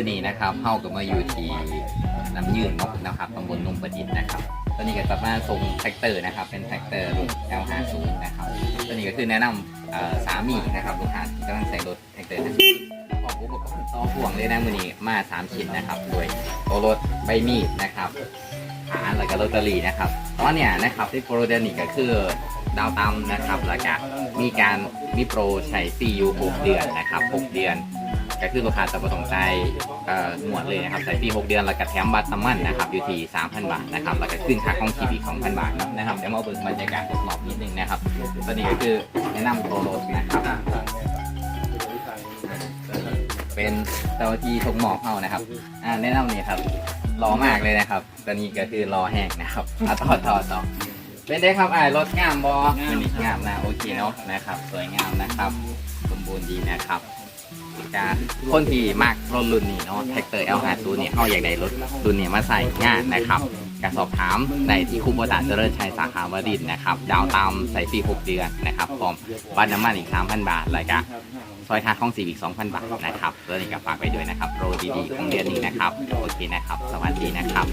วันนี้นะครับเฮาก็มาอยู่ที่น้ำยืนนาะนะครับตำบลนุ่มประดิษฐ์นะครับตอนนี้ก็จะมาส่งแท็กเตอร์นะครับ เป็นแท็กเตอร์รุ่น L50 นะครับตอนนี้ก็คือแนะนำสามีนะครับลูกค้าที่กำลังใส่รถแท็กเตอร์นะครับออกอุปกรณ์ต่อห่วงเลยนะมือนี้มาสามชิ้นนะครับโดยตัวรถใบมีดนะครับฐาแล้วก็ลอตเตอรี่นะครับตอนเนี้ยนะครับที่โปรเดนิกก็คือดาวตั้มนะครับแล้วก็มีการมีโปรใช้ CU 6เดือนนะครับ 6 เดือน ก็คือลูกค้าจะประสงใจเอ่อหมวดเลยนะครับใส่ฟรี6เดือนแล้วก็แถมบัตรน้ำมันนะครับอยู่ที่3,000 บาทนะครับแล้วก็ขึ้นค่าห้องทีอีก2,000 บาทนะครับเดี๋ยวมาเบิ่งบรรยากาศรอบๆนิดนึงนะครับตอนนี้ก็คือแนะนำตัวรถนะครับเป็นเจ้าหน้าที่ส่งหมอบเข้านะครับ อ่าแนะนำนี่ครับรอมากเลยนะครับ ตอนนี้ก็คือรอแห้งนะครับอะต่อต่อต่อเป็นได้ครับอ่ารถงามบอมันนี่งามนะโอเคเนาะนะครับ สวยงามนะครับ สมบูรณ์ดีนะครับ การคนที่มากรถรุ่นนี้เนาะแท็กเตอร์ L50 เนี่ยเขาอยากได้รถรุ่นนี้มาใส่งานนะครับการสอบถามในที่คูโบตาเจริญชัยสาขาวดินนะครับ ดาวตามใส่ฟรี6เดือนนะครับพร้อมบัตรน้ำมันอีก 3,000 บาทแล้วก็ซอยค่าข้องสีอีก 2,000 บาทนะครับแล้วนี่ก็ฝากไว้ด้วยนะครับโปรดีๆของเดือนนี้นะครับโอเคนะครับ สวัสดีนะครับ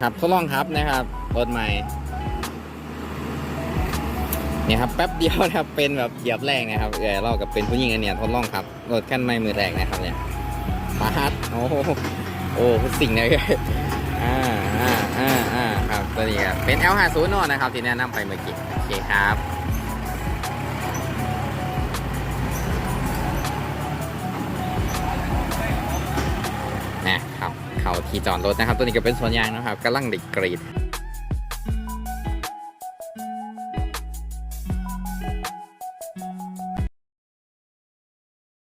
ครับทดลองครับนะครับรถใหม่ เนี่ยครับแป๊บเดียวนะครับเป็นแบบเหยียบแรงนะครับเออเรากับเป็นผู้หญิงอันเนี้ยทดลองครับรถขั้นไม่มือแรกนะครับเนี่ยมาฮัดโอ้โหโอ้สิ่งนี่ยอ่าอ่าอ่าอ่าครับตัวนี้ครับเป็น L50 นอะนะครับที่แนะนำไปเมื่อกี้โอเคครับนะครับเขาที่จอดรถนะครับ ตัวนี้ก็เป็นสวนยางนะครับกำลังด็กกรีด